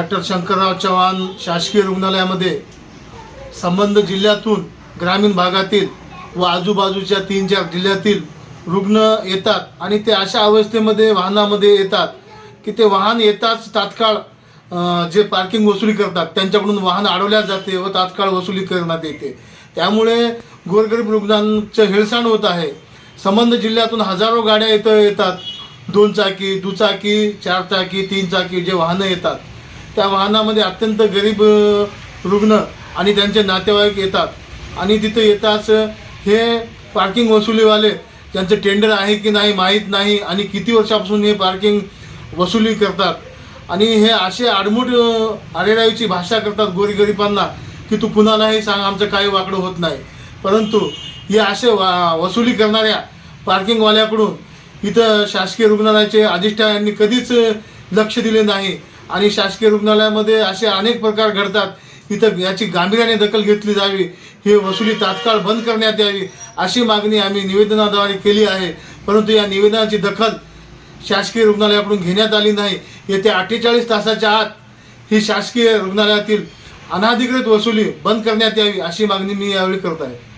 Doctor Shankarrao Chavan शासकीय रुग्णालयामध्ये संबंध जिल्ह्यातून ग्रामीण भागातील व आजूबाजूच्या तीन चार जिल्ह्यातील रुग्ण येतात आणि ते अशा अवस्थेमध्ये वाहनामध्ये येतात की ते वाहन येताच तात्काळ जे पार्किंग वसुली करतात त्यांच्याकडून वाहन अडवल्या जाते व तात्काळ वसुली करण्यात येते. त्यामुळे गोरगरीब रुग्णांचं हेळसांड होत आहे. संबंध जिल्ह्यातून हजारो गाड्या इथं येतात. दोन चाकी दुचाकी चार चाकी तीन चाकी जे वाहनं येतात. त्या वाहनामध्ये अत्यंत गरीब रुग्ण आणि त्यांचे नातेवाईक येतात. आणि तिथं येताच हे पार्किंग वसुलीवाले त्यांचं टेंडर आहे की नाही माहीत नाही आणि किती वर्षापासून हे पार्किंग वसुली करतात. आणि हे असे आडमूट अ, भाषा करतात गोरीगरिबांना की तू कुणालाही सांग आमचं काही वाकडं होत नाही. परंतु हे असे वा वसुली करणाऱ्या पार्किंगवाल्याकडून इथं शासकीय रुग्णालयाचे अधिष्ठान कधीच लक्ष दिले नाही. आणि शासकीय रुग्णालयामध्ये असे अनेक प्रकार घडतात. इथं याची गांभीर्याने दखल घेतली जावी. ही वसुली तात्काळ बंद करण्यात यावी अशी मागणी आम्ही निवेदनाद्वारे केली आहे. परंतु या निवेदनाची दखल शासकीय रुग्णालयाकडून घेण्यात आली नाही. येत्या अठ्ठेचाळीस तासाच्या आत ही शासकीय रुग्णालयातील अनाधिकृत वसुली बंद करण्यात यावी अशी मागणी मी यावेळी करत आहे.